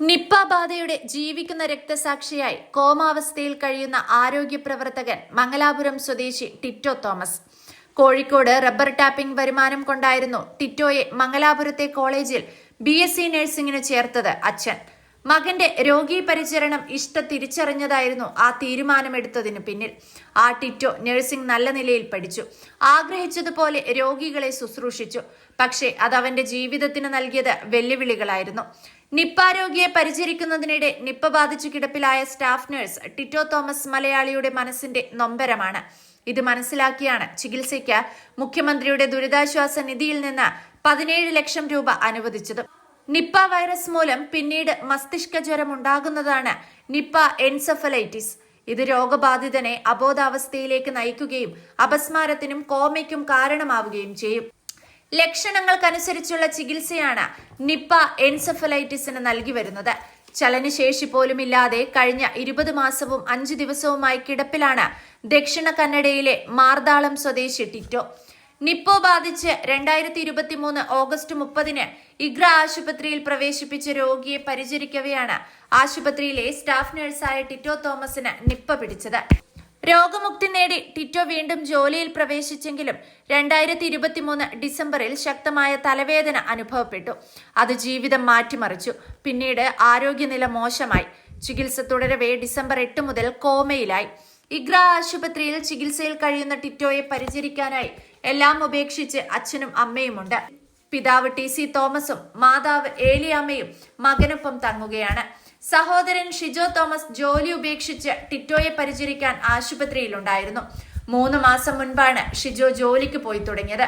Nipah ബാധയുടെ ജീവിക്കുന്ന രക്തസാക്ഷിയായി കോമാവസ്ഥയിൽ കഴിയുന്ന ആരോഗ്യ പ്രവർത്തകൻ മംഗലാപുരം സ്വദേശി ടിറ്റോ തോമസ്. കോഴിക്കോട് റബ്ബർ ടാപ്പിംഗ് വരുമാനം കൊണ്ടായിരുന്നു ടിറ്റോയെ മംഗലാപുരത്തെ കോളേജിൽ ബി എസ് സി നഴ്സിംഗിന് ചേർത്തത് അച്ഛൻ. മകന്റെ രോഗീ പരിചരണം ഇഷ്ട തിരിച്ചറിഞ്ഞതായിരുന്നു ആ തീരുമാനമെടുത്തതിന് പിന്നിൽ. ആ ടിറ്റോ നഴ്സിംഗ് നല്ല നിലയിൽ പഠിച്ചു. ആഗ്രഹിച്ചതുപോലെ രോഗികളെ ശുശ്രൂഷിച്ചു. പക്ഷേ അത് അവന്റെ ജീവിതത്തിന് നൽകിയത് വെല്ലുവിളികളായിരുന്നു. നിപ്പ രോഗിയെ പരിചരിക്കുന്നതിനിടെ നിപ്പ ബാധിച്ചു കിടപ്പിലായ സ്റ്റാഫ് നഴ്സ് ടിറ്റോ തോമസ് മലയാളിയുടെ മനസ്സിന്റെ നൊമ്പരമാണ്. ഇത് മനസ്സിലാക്കിയാണ് ചികിത്സയ്ക്ക് മുഖ്യമന്ത്രിയുടെ ദുരിതാശ്വാസ നിധിയിൽ നിന്ന് പതിനേഴ് ലക്ഷം രൂപ അനുവദിച്ചത്. നിപ്പ വൈറസ് മൂലം പിന്നീട് മസ്തിഷ്ക ജ്വരം ഉണ്ടാകുന്നതാണ് നിപ്പ എൻസെഫലൈറ്റിസ്. ഇത് രോഗബാധിതനെ അബോധാവസ്ഥയിലേക്ക് നയിക്കുകയും അപസ്മാരത്തിനും കോമയ്ക്കും കാരണമാവുകയും ചെയ്യും. ലക്ഷണങ്ങൾക്കനുസരിച്ചുള്ള ചികിത്സയാണ് നിപ്പ എൻസഫലൈറ്റിസിന് നൽകി വരുന്നത്. ചലനശേഷി പോലുമില്ലാതെ കഴിഞ്ഞ ഇരുപത് മാസവും അഞ്ചു ദിവസവുമായി കിടപ്പിലാണ് ദക്ഷിണ കന്നഡയിലെ മാർദാളം സ്വദേശി ടിറ്റോ. നിപ്പോ ബാധിച്ച് രണ്ടായിരത്തി ഇരുപത്തി മൂന്ന് ഓഗസ്റ്റ് മുപ്പതിന് ഇഗ്ര ആശുപത്രിയിൽ പ്രവേശിപ്പിച്ച രോഗിയെ പരിചരിക്കവെയാണ് ആശുപത്രിയിലെ സ്റ്റാഫ് നഴ്സായ ടിറ്റോ തോമസിന് നിപ്പ പിടിച്ചത്. രോഗമുക്തി നേടി ടിറ്റോ വീണ്ടും ജോലിയിൽ പ്രവേശിച്ചെങ്കിലും രണ്ടായിരത്തി ഇരുപത്തിമൂന്ന് ഡിസംബറിൽ ശക്തമായ തലവേദന അനുഭവപ്പെട്ടു. അത് ജീവിതം മാറ്റിമറിച്ചു. പിന്നീട് ആരോഗ്യനില മോശമായി. ചികിത്സ തുടരവേ ഡിസംബർ എട്ട് മുതൽ കോമയിലായി. ഇഗ്ര ആശുപത്രിയിൽ ചികിത്സയിൽ കഴിയുന്ന ടിറ്റോയെ പരിചരിക്കാനായി എല്ലാം ഉപേക്ഷിച്ച് അച്ഛനും അമ്മയുമുണ്ട്. പിതാവ് ടി സി തോമസും മാതാവ് ഏലിയാമ്മയും മകനൊപ്പം തങ്ങുകയാണ്. സഹോദരൻ ഷിജോ തോമസ് ജോലി ഉപേക്ഷിച്ച് ടിറ്റോയെ പരിചരിക്കാൻ ആശുപത്രിയിലുണ്ടായിരുന്നു. മൂന്ന് മാസം മുൻപാണ് ഷിജോ ജോലിക്ക് പോയി തുടങ്ങിയത്.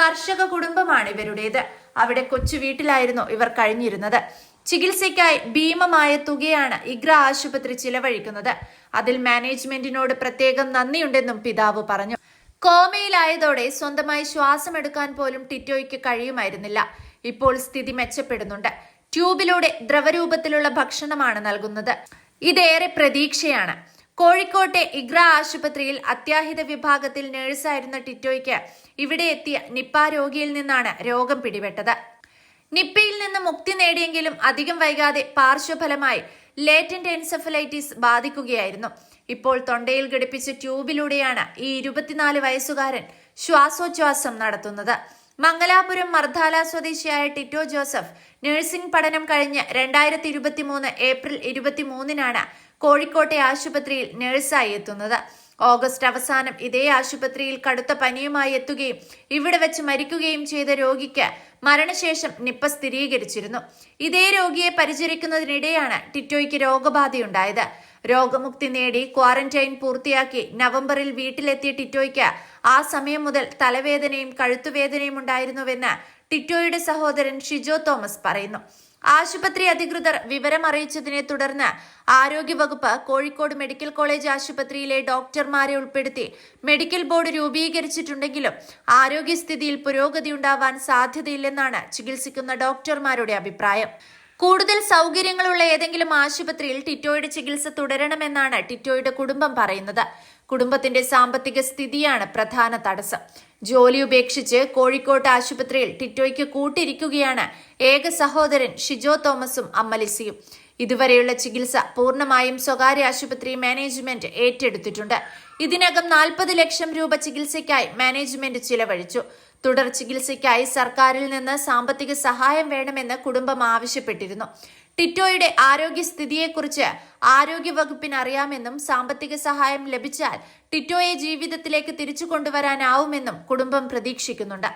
കർഷക കുടുംബമാണ് ഇവരുടേത്. അവിടെ കൊച്ചു വീട്ടിലായിരുന്നു ഇവർ കഴിഞ്ഞിരുന്നത്. ചികിത്സയ്ക്കായി ഭീമമായ തുകയാണ് ഇഗ്ര ആശുപത്രി ചിലവഴിക്കുന്നത്. അതിൽ മാനേജ്മെന്റിനോട് പ്രത്യേകം നന്ദിയുണ്ടെന്നും പിതാവ് പറഞ്ഞു. കോമയിലായതോടെ സ്വന്തമായി ശ്വാസമെടുക്കാൻ പോലും ടിറ്റോയ്ക്ക് കഴിയുമായിരുന്നില്ല. ഇപ്പോൾ സ്ഥിതി മെച്ചപ്പെടുന്നുണ്ട്. ട്യൂബിലൂടെ ദ്രവരൂപത്തിലുള്ള ഭക്ഷണമാണ് നൽകുന്നത്. ഇതേറെ പ്രതീക്ഷയാണ്. കോഴിക്കോട്ടെ ഇഗ്ര ആശുപത്രിയിൽ അത്യാഹിത വിഭാഗത്തിൽ നഴ്സായിരുന്ന ടിറ്റോയ്ക്ക് ഇവിടെ എത്തിയ നിപ്പ രോഗിയിൽ നിന്നാണ് രോഗം പിടിപെട്ടത്. നിപ്പയിൽ നിന്ന് മുക്തി നേടിയെങ്കിലും അധികം വൈകാതെ പാർശ്വഫലമായി ലേറ്റന്റ് എൻസെഫലൈറ്റിസ് ബാധിക്കുകയായിരുന്നു. ഇപ്പോൾ തൊണ്ടയിൽ ഘടിപ്പിച്ച ട്യൂബിലൂടെയാണ് ഈ ഇരുപത്തിനാല് വയസ്സുകാരൻ ശ്വാസോച്ഛ്വാസം നടത്തുന്നത്. മംഗലാപുരം മർദ്ദാല സ്വദേശിയായ ടിറ്റോ ജോസഫ് നഴ്സിംഗ് പഠനം കഴിഞ്ഞ് രണ്ടായിരത്തി ഇരുപത്തി മൂന്ന് ഏപ്രിൽ ഇരുപത്തിമൂന്നിനാണ് കോഴിക്കോട്ടെ ആശുപത്രിയിൽ നഴ്സായി എത്തുന്നത്. ഓഗസ്റ്റ് അവസാനം ഇതേ ആശുപത്രിയിൽ കടുത്ത പനിയുമായി എത്തുകയും ഇവിടെ വെച്ച് മരിക്കുകയും ചെയ്ത രോഗിക്ക് മരണശേഷം നിപ്പ സ്ഥിരീകരിച്ചിരുന്നു. ഇതേ രോഗിയെ പരിചരിക്കുന്നതിനിടെയാണ് ടിറ്റോയ്ക്ക് രോഗബാധയുണ്ടായത്. രോഗമുക്തി നേടി ക്വാറന്റൈൻ പൂർത്തിയാക്കി നവംബറിൽ വീട്ടിലെത്തിയ ടിറ്റോയ്ക്ക് ആ സമയം മുതൽ തലവേദനയും കഴുത്തുവേദനയും ഉണ്ടായിരുന്നുവെന്ന് ടിറ്റോയുടെ സഹോദരൻ ഷിജോ തോമസ് പറയുന്നു. ആശുപത്രി അധികൃതർ വിവരം അറിയിച്ചതിനെ തുടർന്ന് ആരോഗ്യവകുപ്പ് കോഴിക്കോട് മെഡിക്കൽ കോളേജ് ആശുപത്രിയിലെ ഡോക്ടർമാരെ ഉൾപ്പെടുത്തി മെഡിക്കൽ ബോർഡ് രൂപീകരിച്ചിട്ടുണ്ടെങ്കിലും ആരോഗ്യസ്ഥിതിയിൽ പുരോഗതി ഉണ്ടാവാൻ സാധ്യതയില്ലെന്നാണ് ചികിത്സിക്കുന്ന ഡോക്ടർമാരുടെ അഭിപ്രായം. കൂടുതൽ സൗകര്യങ്ങളുള്ള ഏതെങ്കിലും ആശുപത്രിയിൽ ടിറ്റോയുടെ ചികിത്സ തുടരണമെന്നാണ് ടിറ്റോയുടെ കുടുംബം പറയുന്നത്. കുടുംബത്തിന്റെ സാമ്പത്തിക സ്ഥിതിയാണ് പ്രധാന തടസ്സം. ജോലി ഉപേക്ഷിച്ച് കോഴിക്കോട്ട് ആശുപത്രിയിൽ ടിറ്റോയ്ക്ക് കൂട്ടിരിക്കുകയാണ് ഏക സഹോദരൻ ഷിജോ തോമസും അമ്മലിസിയും. ഇതുവരെയുള്ള ചികിത്സ പൂർണമായും സ്വകാര്യ ആശുപത്രി മാനേജ്മെന്റ് ഏറ്റെടുത്തിട്ടുണ്ട്. ഇതിനകം നാൽപ്പത് ലക്ഷം രൂപ ചികിത്സയ്ക്കായി മാനേജ്മെന്റ് ചിലവഴിച്ചു. തുടർ ചികിത്സയ്ക്കായി സർക്കാരിൽ നിന്ന് സാമ്പത്തിക സഹായം വേണമെന്ന് കുടുംബം ആവശ്യപ്പെട്ടിരുന്നു. ടിറ്റോയുടെ ആരോഗ്യസ്ഥിതിയെക്കുറിച്ച് ആരോഗ്യവകുപ്പിന് അറിയാമെന്നും സാമ്പത്തിക സഹായം ലഭിച്ചാൽ ടിറ്റോയെ ജീവിതത്തിലേക്ക് തിരിച്ചു കൊണ്ടുവരാനാവുമെന്നും കുടുംബം പ്രതീക്ഷിക്കുന്നുണ്ട്.